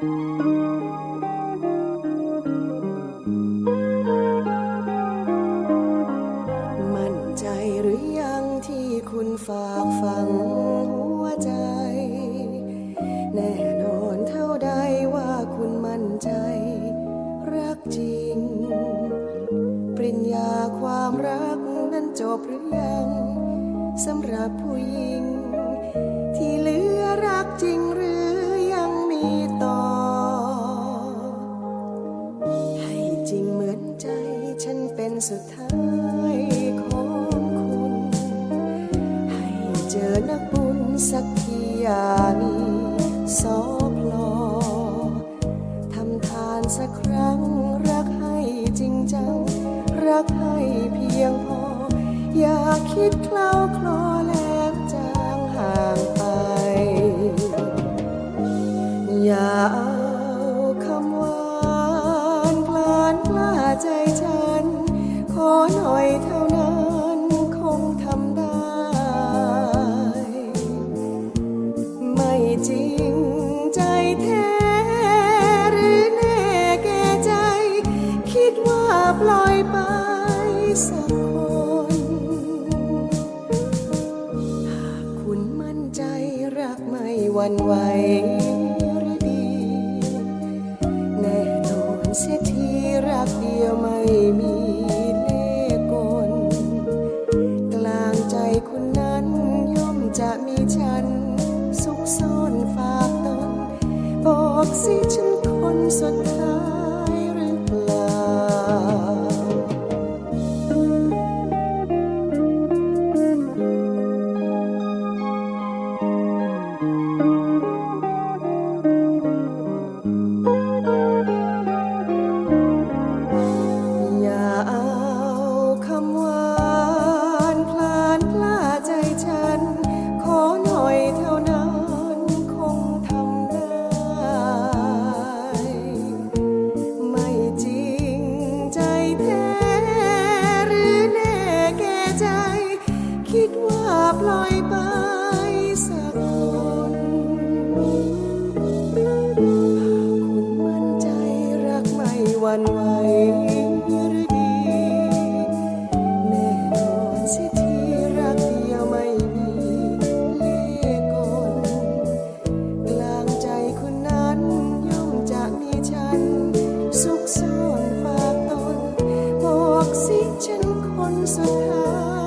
มั่นใจหรือยังที่คุณฝากฝังหัวใจ แน่นอนเท่าใดว่าคุณมั่นใจรักจริง ปริญญาความรักนั้นจบหรือยังสำหรับผู้หญิง ที่เหลือรักจริงหรือยังมีต่อ เป็นสุดท้ายของคุณ ให้เจอนักบุญสักทีอย่ามีสอพลอทำทานสักครั้ง รักให้จริงจัง รักให้เพียงพอ อย่าคิดคล้าคลอ สักคน หากคุณมั่นใจรักไม่หวั่นไหวหรือดี แน่นอนเสียทีรักเดียวไม่มีเล่ห์กลกลางใจคุณนั้นย่อมจะมีฉัน สุขซ่อนฝากตนบอกสิฉันคนสุดท้าย ไหวดีแน่นอนสิที่รักเดียวไม่มีเล่กลกลางใจคนนั้นย่อมจะมีฉัน สุขซ่อนฝากตนบอกสิฉันคนสุดท้าย